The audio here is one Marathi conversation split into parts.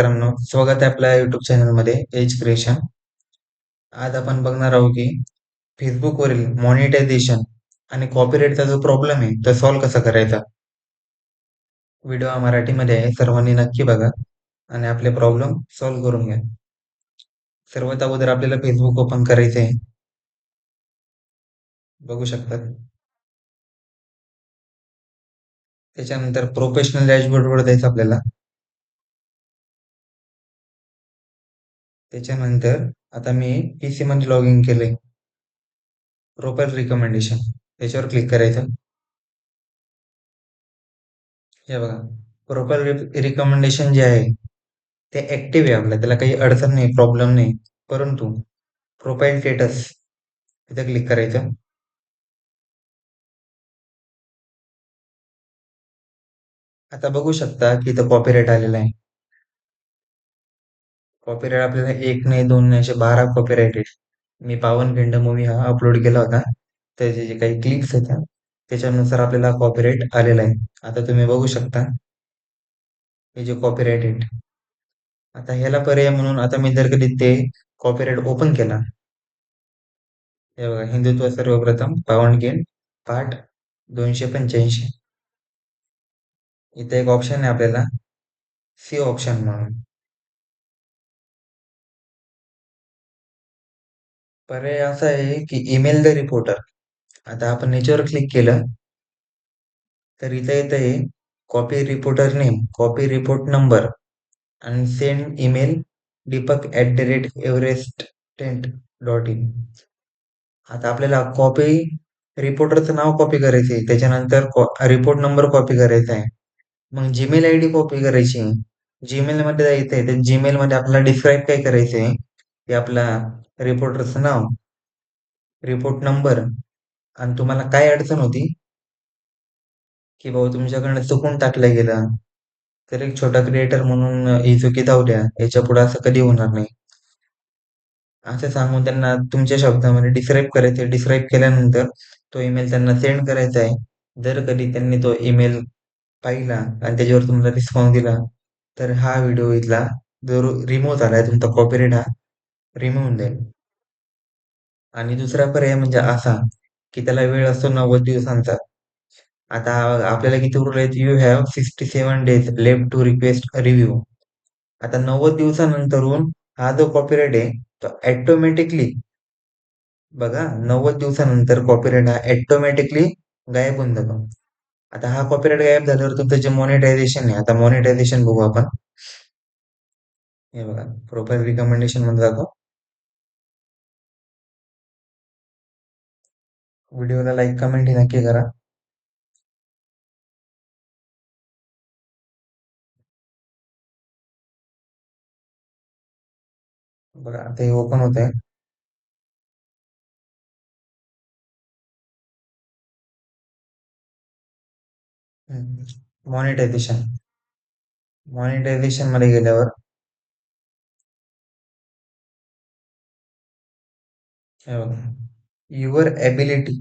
मित्रांनो स्वागत आहे आपल्या युट्यूब चॅनलमध्ये एज क्रिएशन आज आपण बघणार आहोत की फेसबुकवरील मॉनिटायझेशन आणि कॉपीराईटचा जो प्रॉब्लेम आहे तो सॉल्व्ह कसा करायचा? व्हिडिओ हा मराठीमध्ये आहे सर्वांनी नक्की बघा आणि आपले प्रॉब्लेम सॉल्व्ह करून घ्या. सर्वात अगोदर आपल्याला फेसबुक ओपन करायचे आहे बघू शकतात. त्याच्यानंतर प्रोफेशनल डॅशबोर्डवर जायचं आपल्याला. त्याच्यानंतर आता मी पी सी मध्ये लॉग इन केलंय. प्रोफाईल रिकमेंडेशन त्याच्यावर क्लिक करायचं. हे बघा. प्रोफाईल रिकमेंडेशन जे आहे ते ऍक्टिव्ह आहे आपलं. त्याला काही अडचण नाही प्रॉब्लेम नाही. परंतु प्रोफाईल स्टेटस इथं क्लिक करायचं. आता बघू शकता की इथं कॉपीराईट आलेला आहे. कॉपीराईट आपल्याला एक नाही दोन नाही असे बारा कॉपीराईटेड मी पावनखिंड मूवी हा अपलोड केला होता. त्याचे जे काही क्लिप्स होत्या त्याच्यानुसार आपल्याला कॉपीराईट आलेला आहे. आता तुम्ही बघू शकता. हे जे कॉपीराईटेड आता ह्याला पर्याय म्हणून आता मी जर कधी ते कॉपीराईट ओपन केला. हे बघा हिंदुत्व सर्वप्रथम पावनखिंड पाठ दोनशे पंच्याऐंशी. इथे एक ऑप्शन आहे आपल्याला सी ऑप्शन म्हणून. पर्याय असा आहे की ईमेल द रिपोर्टर आता आपण याच्यावर क्लिक केलं तर इथं येत आहे copy reporter name copy report number आणि send email Deepak at the rate Everest tent dot in आता आपल्याला कॉपी रिपोर्टरचं नाव कॉपी करायचं आहे त्याच्यानंतर रिपोर्ट नंबर कॉपी करायचा आहे. मग जीमेल आय डी कॉपी करायची. जीमेल मध्ये जायचं आहे तर जीमेल मध्ये आपल्याला डिस्क्राईब काय करायचं आहे ते आपला रिपोर्टरचं नाव रिपोर्ट नंबर आणि तुम्हाला काय अडचण होती? की बाबा तुमच्याकडनं चुकून टाकलं गेलं. तर एक छोटा क्रिएटर म्हणून ही चुकी जाऊ द्या. याच्यापुढे असं कधी होणार नाही. असं सांगून त्यांना तुमच्या शब्दामध्ये डिस्क्राईब करायचे. डिस्क्राईब केल्यानंतर तो ईमेल त्यांना सेंड करायचा आहे. जर कधी त्यांनी तो ईमेल पाहिला आणि त्याच्यावर तुम्हाला रिस्पॉन्स दिला तर हा व्हिडिओ इथला जो रिमूव्ह झालाय तुमचा कॉपीराईट हा. रिमूव्ह होऊन जाईल आणि दुसरा पर्याय म्हणजे असा की त्याला वेळ असतो नव्वद दिवसांचा. आता आपल्याला किती उरलेत you have sixty seven days left to request review आता नव्वद दिवसानंतरून हा जो कॉपीराईट आहे तो ॲटोमॅटिकली बघा नव्वद दिवसानंतर कॉपीराईट हा ॲटोमॅटिकली गायब होऊन जातो. आता हा कॉपीराईट गायब झाल्यावर तुमचं जे मॉनिटायझेशन आहे आता मॉनिटायझेशन बघू आपण. हे बघा प्रोफाईल रिकमेंडेशनमध्ये जातो व्हिडिओला लाईक कमेंट ही नक्की करा. बघा आता हे ओपन होत आहे मॉनिटायझेशन मॉनिटायझेशनमध्ये गेल्यावर हे बघा. Your ability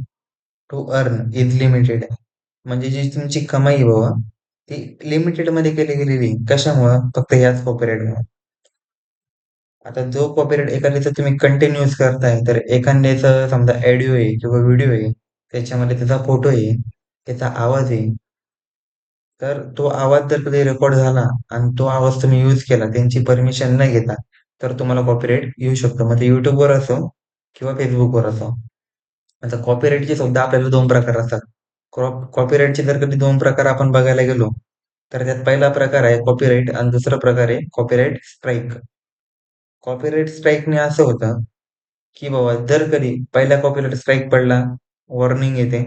to earn is limited. म्हणजे जी तुमची कमाई आहे बाबा ती लिमिटेडमध्ये केली गेलेली कशामुळं? फक्त याच कॉपीराईटमुळे आता जो कॉपीराईट एखाद्याचा तुम्ही कंटिन्यूस करताय तर एखाद्याचा समजा ऑडिओ आहे किंवा व्हिडिओ आहे त्याच्यामध्ये त्याचा फोटो आहे त्याचा आवाज आहे तर तो आवाज जर कधी रेकॉर्ड झाला आणि तो आवाज तुम्ही यूज केला त्यांची परमिशन न घेता तर तुम्हाला कॉपीराईट येऊ शकतो. म्हणजे युट्यूबवर असो किंवा फेसबुकवर असो. आता कॉपीराईटचे सुद्धा आपल्याला दोन प्रकार असतात. कॉपीराईटचे जर कधी दोन प्रकार आपण बघायला गेलो तर त्यात पहिला प्रकार आहे कॉपीराईट आणि दुसरा प्रकार आहे कॉपीराईट स्ट्राईक कॉपीराईट स्ट्राईकने असं होतं की बाबा जर कधी पहिला कॉपीराईट स्ट्राईक पडला वॉर्निंग येते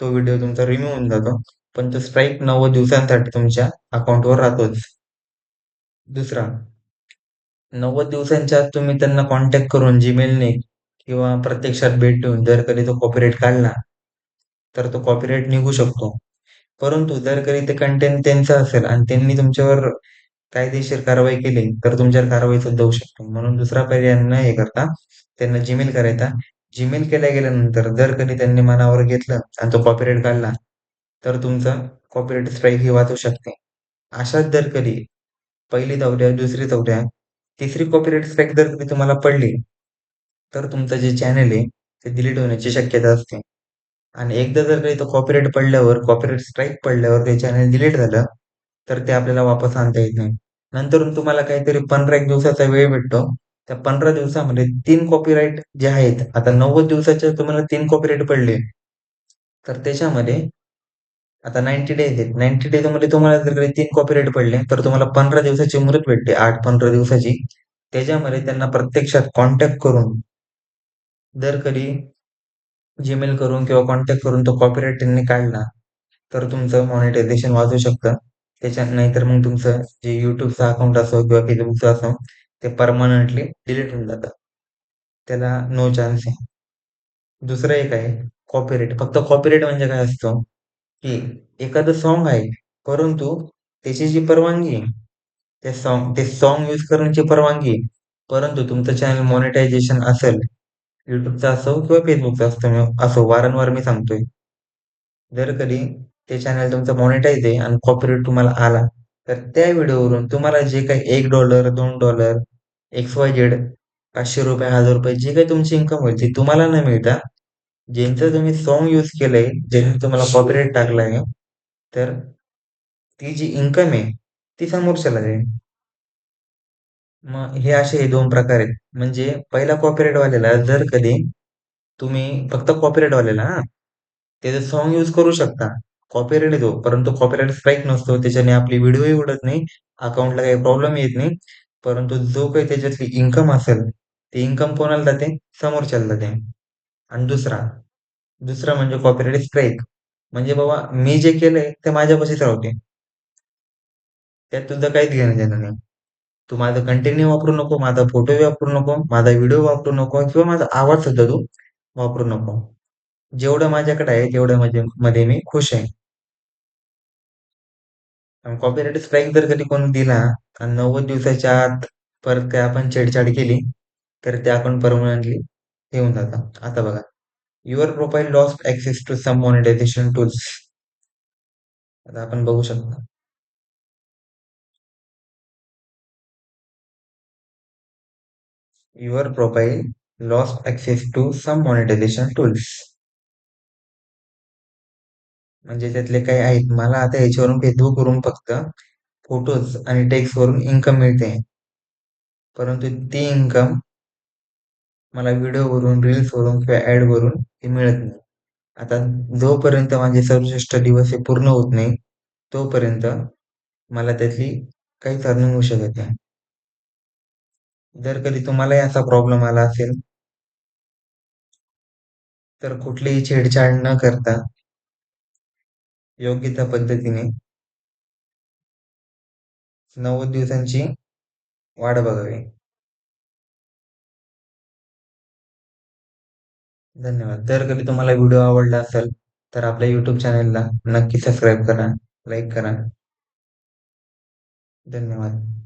तो व्हिडिओ तुमचा रिमूव्ह होऊन जातो पण तो स्ट्राईक नव्वद दिवसांसाठी तुमच्या अकाउंटवर राहतोच. दुसरा नव्वद दिवसांच्या तुम्ही त्यांना कॉन्टॅक्ट करून जीमेलने किंवा प्रत्यक्षात भेट देऊन जर कधी तो कॉपीराइट काढला तर तो कॉपीराइट निघू शकतो. परंतु जर कधी ते कंटेंट त्यांचं असेल आणि त्यांनी तुमच्यावर कायदेशीर कारवाई केली तर तुमच्यावर कारवाई सुद्धा होऊ शकते. म्हणून दुसरा पर्याय न हे करता त्यांना जीमेल करायचा. जीमेल केल्या गेल्यानंतर जर कधी त्यांनी मनावर घेतलं आणि तो कॉपीराइट काढला तर तुमचा कॉपीराइट स्ट्राईक ही वाचू शकते. अशाच जर कधी पहिली जाऊ दुसरी जाऊ तिसरी कॉपीराइट स्ट्राईक जर कधी तुम्हाला पडली तर तुमचं जे चॅनल आहे ते डिलीट होण्याची शक्यता असते. आणि एकदा जर काही तो कॉपीराईट पडल्यावर कॉपीराईट स्ट्राईक पडल्यावर ते चॅनल डिलीट झालं तर ते आपल्याला वापस आणता येत नाही. नंतर तुम्हाला काहीतरी पंधरा एक दिवसाचा वेळ भेटतो. त्या पंधरा दिवसामध्ये तीन कॉपीराईट जे आहेत आता नव्वद दिवसाचे तुम्हाला तीन कॉपीराईट पडले. तर त्याच्यामध्ये आता नाईन्टी डेज आहेत. नाईन्टी डेजमध्ये तुम्हाला जर काही तीन कॉपीराईट पडले तर तुम्हाला पंधरा दिवसाची मुदत भेटते. आठ पंधरा दिवसाची. त्याच्यामध्ये त्यांना प्रत्यक्षात कॉन्टॅक्ट करून जर कधी जीमेल करून किंवा कॉन्टॅक्ट करून तो कॉपीराईट त्यांनी काढला तर तुमचं मॉनिटायझेशन वाचू शकतं. त्याच्या नाहीतर मग तुमचं जे युट्यूबचं अकाउंट असो किंवा फेसबुकचं असो ते परमनंटली डिलीट होऊन जातं. त्याला नो चान्स आहे. दुसरं एक आहे कॉपीराईट फक्त कॉपीराईट म्हणजे काय असतं की एखादं सॉन्ग आहे परंतु त्याची जी परवानगी ते सॉन्ग ते सॉन्ग यूज करण्याची परवानगी परंतु तुमचं चॅनल मॉनिटायझेशन असेल युट्यूबचा असो किंवा फेसबुकचा असतो मी असो वारंवार मी सांगतोय. जर कधी ते चॅनल तुमचं मॉनिटाईज आहे आणि कॉपीराईट तुम्हाला आला तर त्या व्हिडिओवरून तुम्हाला जे काही एक डॉलर दोन डॉलर एक्स वाय झेड पाचशे रुपये हजार रुपये जे काही तुमची इन्कम होईल ती तुम्हाला न मिळता ज्यांचं तुम्ही सॉन्ग यूज केलंय ज्यांनी तुम्हाला कॉपीराईट टाकलाय तर ती जी इन्कम आहे ती समोरच्याला जाईल मग हे असे हे दोन प्रकार आहेत. म्हणजे पहिला कॉपीराईट जर कधी तुम्ही फक्त कॉपीराईट वालेला हा त्याचं सॉन्ग यूज करू शकता कॉपीराइट येतो परंतु कॉपीराइट स्ट्राईक नसतो त्याच्याने आपली व्हिडिओही उडत नाही अकाउंटला काही प्रॉब्लेम येत नाही परंतु जो काही त्याच्यातली इन्कम असेल ती इन्कम कोणाला जाते? समोरच्याला जाते. आणि दुसरा दुसरा म्हणजे कॉपीराइट स्ट्राईक म्हणजे बाबा मी जे केलंय ते माझ्यापाशीच राहते त्यात तुझं काहीच घेणं देणं नाही. तू माझं कंटिन्यू वापरू नको माझा फोटो वापरू नको माझा व्हिडिओ वापरू नको किंवा माझा आवाज सुद्धा तू वापरू नको. जेवढं माझ्याकडे आहे तेवढं माझ्या मध्ये मी खुश आहे. कॉपीराईट स्ट्राईक जर कधी कोणी दिला आणि नव्वद दिवसाच्या आत परत काय आपण छेडछाड केली तर ते आपण परमनंटली येऊन जातात आता बघा. Your profile lost access to some monetisation tools आता आपण बघू शकतो. Your profile lost access to some monetisation tools म्हणजे त्यातले काही आहेत. मला आता याच्यावरून फेसबुकवरून फक्त फोटोज आणि टेक्स्ट वरून इन्कम मिळते. परंतु ती इन्कम मला व्हिडिओवरून रील्सवरून किंवा ॲडवरून ती मिळत नाही. आता जोपर्यंत माझे सर्वश्रेष्ठ दिवस हे पूर्ण होत नाही तोपर्यंत मला त्यातली काहीच अर्निंग होऊ शकत नाही जर कधी तुम्हालाही असा प्रॉब्लेम आला असेल तर कुठलीही छेडछाड न करता योग्य त्या पद्धतीने नव्वद दिवसांची वाट बघावी. धन्यवाद. जर कधी तुम्हाला व्हिडिओ आवडला असेल तर आपल्या यूट्यूब चॅनलला नक्की सबस्क्राईब करा लाईक करा. धन्यवाद.